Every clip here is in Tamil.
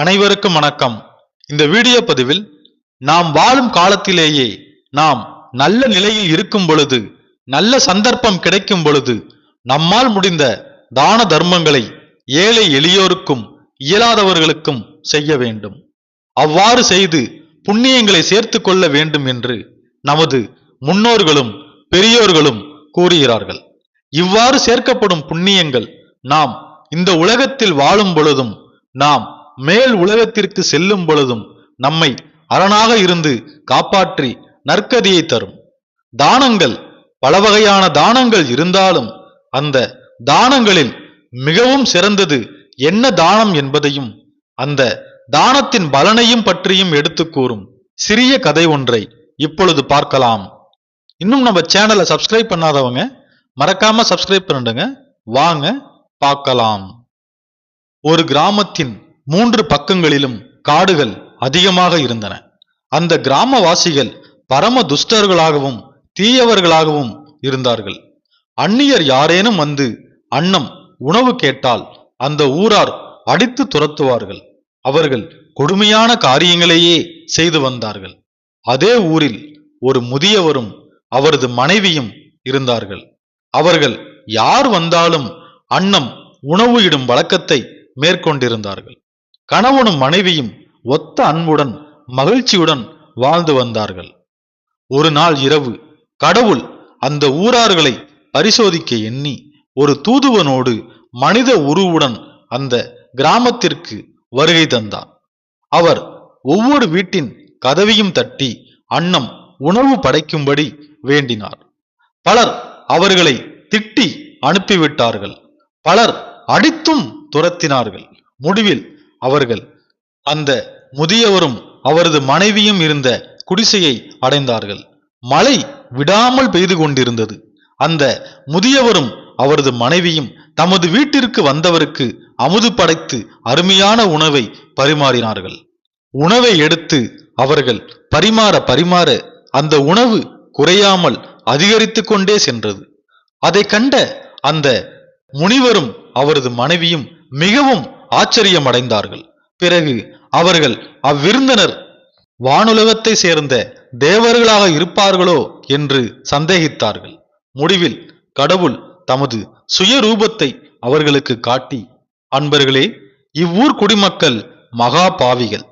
அனைவருக்கும் வணக்கம். இந்த வீடியோ பதிவில் நாம் வாழும் காலத்திலேயே நாம் நல்ல நிலையில் இருக்கும் பொழுது நல்ல சந்தர்ப்பம் கிடைக்கும் பொழுது நம்மால் முடிந்த தான தர்மங்களை ஏழை எளியோருக்கும் இயலாதவர்களுக்கும் செய்ய வேண்டும். அவ்வாறு செய்து புண்ணியங்களை சேர்த்து கொள்ள வேண்டும் என்று நமது முன்னோர்களும் பெரியோர்களும் கூறுகிறார்கள். இவ்வாறு சேர்க்கப்படும் புண்ணியங்கள் நாம் இந்த உலகத்தில் வாழும் பொழுதும் நாம் மேல் உலகத்திற்கு செல்லும் பொழுதும் நம்மை அரணாக இருந்து காப்பாற்றி நற்கதியை தரும். தானங்கள் பல வகையான தானங்கள் இருந்தாலும் அந்த தானங்களில் மிகவும் சிறந்தது என்ன தானம் என்பதையும் அந்த தானத்தின் பலனையும் பற்றியும் எடுத்து கூறும் சிறிய கதை ஒன்றை இப்பொழுது பார்க்கலாம். இன்னும் நம்ம சேனலை சப்ஸ்கிரைப் பண்ணாதவங்க மறக்காம சப்ஸ்கிரைப் பண்ணிடுங்க. வாங்க பார்க்கலாம். ஒரு கிராமத்தின் மூன்று பக்கங்களிலும் காடுகள் அதிகமாக இருந்தன. அந்த கிராமவாசிகள் பரம துஷ்டர்களாகவும் தீயவர்களாகவும் இருந்தார்கள். அந்நியர் யாரேனும் வந்து அன்னம் உணவு கேட்டால் அந்த ஊரார் அடித்து துரத்துவார்கள். அவர்கள் கொடுமையான காரியங்களையே செய்து வந்தார்கள். அதே ஊரில் ஒரு முதியவரும் அவரது மனைவியும் இருந்தார்கள். அவர்கள் யார் வந்தாலும் அன்னம் உணவு இடும் வழக்கத்தை மேற்கொண்டிருந்தார்கள். கணவனும் மனைவியும் ஒத்த அன்புடன் மகிழ்ச்சியுடன் வாழ்ந்து வந்தார்கள். ஒரு நாள் இரவு கடவுள் அந்த ஊரார்களை பரிசோதிக்க எண்ணி ஒரு தூதுவனோடு மனித உருவுடன் அந்த கிராமத்திற்கு வருகை தந்தார் அவர் ஒவ்வொரு வீட்டின் கதவையும் தட்டி அன்னம் உணவு படைக்கும்படி வேண்டினார். பலர் அவர்களை திட்டி அனுப்பிவிட்டார்கள். பலர் அடித்தும் துரத்தினார்கள். முடிவில் அவர்கள். அந்த முதியவரும் அவரது மனைவியும் இருந்த குடிசையை அடைந்தார்கள். மழை விடாமல் பெய்து கொண்டிருந்தது. அந்த முதியவரும் அவரது மனைவியும் தமது வீட்டிற்கு வந்தவருக்கு அமுது படைத்து அருமையான உணவை பரிமாறினார்கள். உணவை எடுத்து அவர்கள் பரிமாற பரிமாற அந்த உணவு குறையாமல் அதிகரித்து கொண்டே சென்றது. அதை கண்ட அந்த முனிவரும் அவரது மனைவியும் மிகவும் ஆச்சரியமடைந்தார்கள். பிறகு அவர்கள் அவ்விருந்தினர் வானுலகத்தை சேர்ந்த தேவர்களாக இருப்பார்களோ? என்று சந்தேகித்தார்கள். முடிவில் கடவுள் தமது சுயரூபத்தை அவர்களுக்கு காட்டி அன்பர்களே இவ்வூர் குடிமக்கள் மகா பாவிகள்.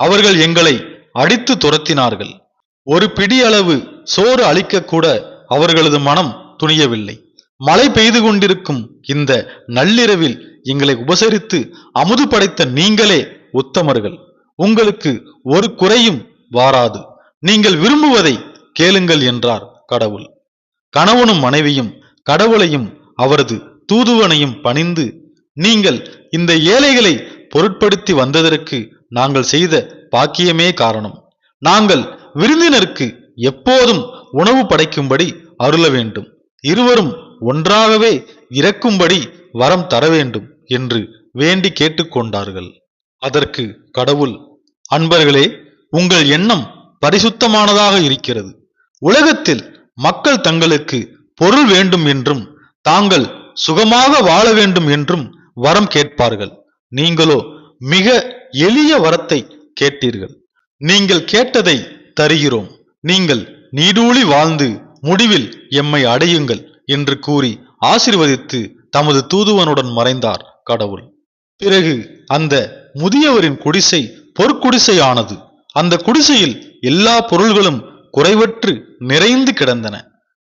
அவர்கள் எங்களை அடித்து துரத்தினார்கள். ஒரு பிடி அளவு சோறு அளிக்க கூட அவர்களது மனம் துணியவில்லை. மழை பெய்து கொண்டிருக்கும் இந்த நள்ளிரவில் எங்களை உபசரித்து அமுது படைத்த நீங்களே உத்தமர்கள். உங்களுக்கு ஒரு குறையும் வாராது. நீங்கள் விரும்புவதை கேளுங்கள் என்றார் கடவுள். கணவனும் மனைவியும் கடவுளையும் அவரது தூதுவனையும் பணிந்து நீங்கள் இந்த ஏழைகளை பொருட்படுத்தி வந்ததற்கு நாங்கள் செய்த பாக்கியமே காரணம். நாங்கள் விருந்தினருக்கு எப்போதும் உணவு படைக்கும்படி அருள வேண்டும். இருவரும் ஒன்றாகவே இறக்கும்படி வரம் தர வேண்டும். என்று வேண்டி கேட்டுக்கொண்டார்கள். அதற்கு கடவுள் அன்பர்களே உங்கள் எண்ணம் பரிசுத்தமானதாக இருக்கிறது. உலகத்தில் மக்கள் தங்களுக்கு பொருள் வேண்டும் என்றும் தாங்கள் சுகமாக வாழ வேண்டும் என்றும் வரம் கேட்பார்கள். நீங்களோ மிக எளிய வரத்தை கேட்டீர்கள். நீங்கள் கேட்டதை தருகிறோம். நீங்கள் நீடூழி வாழ்ந்து முடிவில் எம்மை அடையுங்கள் என்று கூறி ஆசிர்வதித்து தமது தூதுவனுடன் மறைந்தார். கடவுள். பிறகு அந்த முதியவரின் குடிசை பொற்குடிசை ஆனது அந்த குடிசையில் எல்லா பொருள்களும் குறைவற்று நிறைந்து கிடந்தன.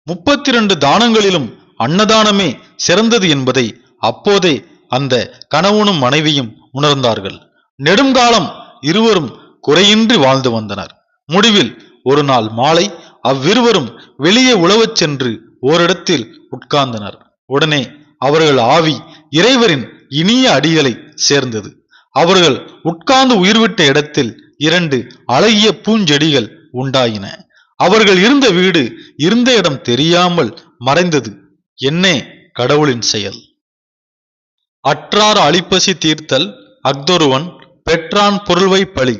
முப்பத்தி இரண்டு தானங்களிலும் அன்னதானமே சிறந்தது என்பதை அப்போதே அந்த கணவனும் மனைவியும் உணர்ந்தார்கள். நெடுங்காலம் இருவரும் குறையின்றி வாழ்ந்து வந்தனர். முடிவில் ஒரு நாள் மாலை அவ்விருவரும் வெளியே உழவச் சென்று ஓரிடத்தில் உட்கார்ந்தனர். உடனே அவர்கள் ஆவி இறைவரின் இனிய அடிகளை சேர்ந்தது. அவர்கள் உட்கார்ந்து உயிர்விட்ட இடத்தில் இரண்டு அழகிய பூஞ்செடிகள் உண்டாயின. அவர்கள் இருந்த வீடு இருந்த இடம் தெரியாமல் மறைந்தது. என்னே கடவுளின் செயல். அற்றார் அழிப்பசி தீர்த்தல் அக்தொருவன் பெற்றான் பொருள்வை பழி.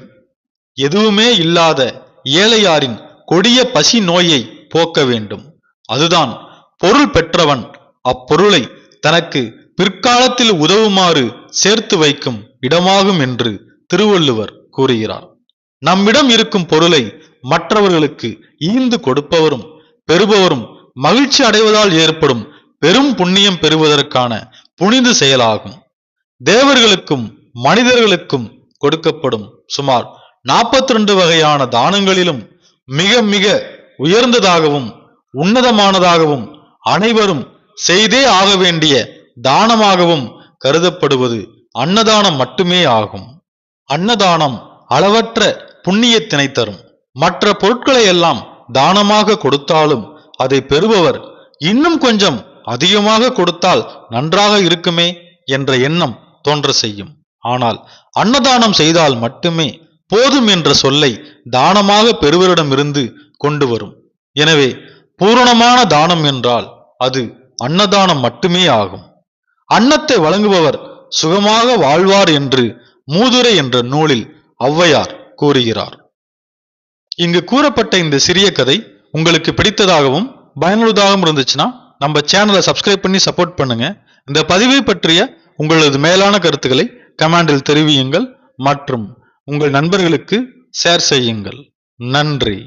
எதுவுமே இல்லாத ஏழையாரின் கொடிய பசி நோயை போக்க வேண்டும். அதுதான் பொருள் பெற்றவன் அப்பொருளை தனக்கு பிற்காலத்தில் உதவுமாறு சேர்த்து வைக்கும் இடமாகும் என்று திருவள்ளுவர் கூறுகிறார். நம்மிடம் இருக்கும் பொருளை மற்றவர்களுக்கு ஈந்து கொடுப்பவரும் பெறுபவரும் மகிழ்ச்சி அடைவதால் ஏற்படும் பெரும் புண்ணியம் பெறுவதற்கான புனித செயலாகும். தேவர்களுக்கும் மனிதர்களுக்கும் கொடுக்கப்படும் சுமார் 42 வகையான தானங்களிலும் மிக மிக உயர்ந்ததாகவும் உன்னதமானதாகவும் அனைவரும் செய்தே ஆக வேண்டிய தானமாகவும் கருதப்படுவது அன்னதானம் மட்டுமே ஆகும். அன்னதானம் அளவற்ற புண்ணியத்தினை தரும். மற்ற பொருட்களை எல்லாம் தானமாக கொடுத்தாலும் அதை பெறுபவர் இன்னும் கொஞ்சம் அதிகமாக கொடுத்தால் நன்றாக இருக்குமே என்ற எண்ணம் தோன்ற செய்யும். ஆனால் அன்னதானம் செய்தால் மட்டுமே போதும் என்ற சொல்லை தானமாக பெறுவரிடமிருந்து கொண்டு வரும். எனவே பூரணமான தானம் என்றால் அது அன்னதானம் மட்டுமே ஆகும். அன்னத்தை வழங்குபவர் சுகமாக வாழ்வார் என்று மூதுரை என்ற நூலில் ஔவையார் கூறுகிறார். இங்கு கூறப்பட்ட இந்த சிறிய கதை உங்களுக்கு பிடித்ததாகவும் பயனுள்ளதாகவும் இருந்துச்சுன்னா நம்ம சேனலை சப்ஸ்கிரைப் பண்ணி சப்போர்ட் பண்ணுங்க. இந்த பதிவை பற்றிய உங்களது மேலான கருத்துக்களை கமெண்டில் தெரிவியுங்கள் மற்றும் உங்கள் நண்பர்களுக்கு ஷேர் செய்யுங்கள். நன்றி.